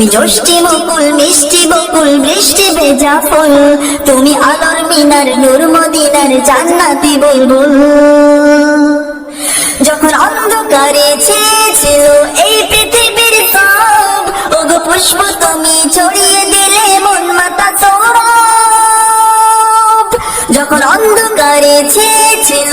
তুমি জ্যোষ্ঠী মুকুল মিষ্টি বকুল, বৃষ্টি ভেজা ফুল। তুমি আলোর মিনার, নূর মদিনার জান্নাতি বুলবুল। যখন অন্ধকারে ছেয়েছিল এই পৃথিবীর সব, ওগো পুষ্প তুমি ছড়িয়ে দিলে মন মাতা সৌরভ। যখন অন্ধকারে ছেয়েছিল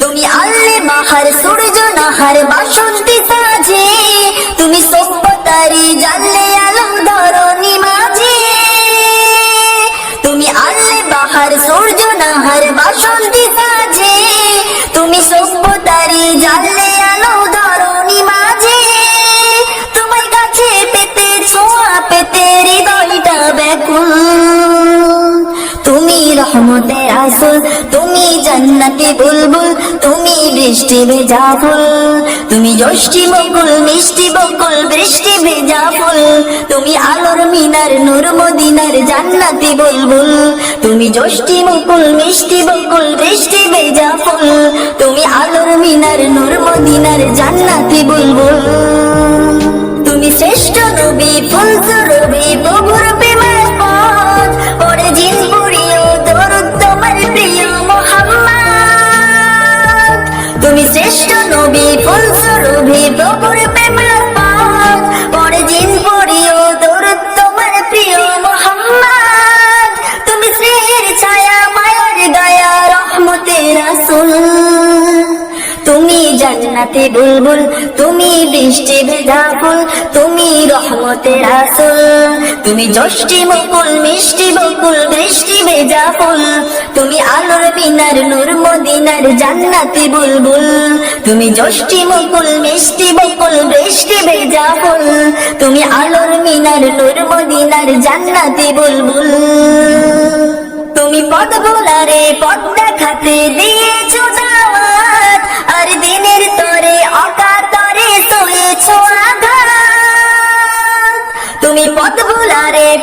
তুমি আল্লে বাহার, সূর্য নাহার, বাসন্তী সাজে। তুমি সভ্যতারি জানলে আলম ধরনি মাঝে। তুমি আল্লে বাহার, সূর্য নাহার, বাসন্তী সাজে। তুমি সভ্যতারি জানলে তুমি রহমতের আসল, তুমি জান্নাতি বুলবুল, তুমি বৃষ্টি ভেজা ফুল। তুমি জ্যোষ্ঠী বকুল, মিষ্টি বকুল, বৃষ্টি ভেজা ফুল। তুমি আলোর মিনার, নূর মদিনার জান্নাতি বুলবুল। তুমি জ্যোষ্ঠী মুকুল মিষ্টি বকুল, বৃষ্টি ভেজা ফুল। তুমি আলোর মিনার, নূর মদিনার জান্নাতি বুলবুল। তুমি শ্রেষ্ঠ নবী ফুল শ্রেষ্ঠ নবী ফুল রবি প্রভুর প্রেমের পাক পরে জিন পুরিও দরুদ তোমার প্রিয় মোহাম্মদ। তুমি শ্রীর ছায়া, মায়ের দয়া, রহমতের রাসূল জান্নাতে বুলবুল, তুমি বৃষ্টি ভেজা ফুল তুমি রহমতের আসল তুমি জ্যোষ্ঠী মুকুল মিষ্টি বকুল, বৃষ্টি ভেজা ফুল তুমি আলোর মিনার, নূর মদিনার জান্নাতি বুলবুল। তুমি জ্যোষ্ঠী মুকুল মিষ্টি বকুল, বৃষ্টি ভেজা ফুল তুমি আলোর মিনার, নূর মদিনার জান্নাতি বুলবুল। তুমি পদ বোলারে পদ দেখাতে দিয়েছ দাওয়াত।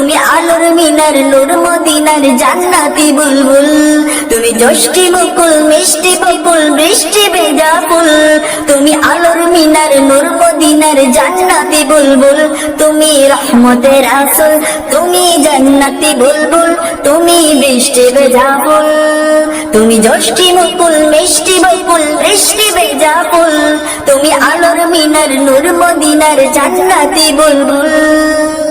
তুমি আলোর মিনার, নূর মদিনার জান্নাতি বুলবুল। তুমি জ্যোষ্ঠী মুকুল মিষ্টি বকুল, বৃষ্টি ভেজা ফুল। তুমি আলোর মিনার, নূর মদিনার জান্নাতি বুলবুল। তুমি রহমতের আসল, তুমি জান্নাতি বুলবুল। তুমি বৃষ্টি ভেজা ফুল। তুমি জ্যোষ্ঠী মুকুল মিষ্টি বকুল, বৃষ্টি ভেজা ফুল। তুমি আলোর মিনার, নূর মদিনার জান্নাতি বুলবুল।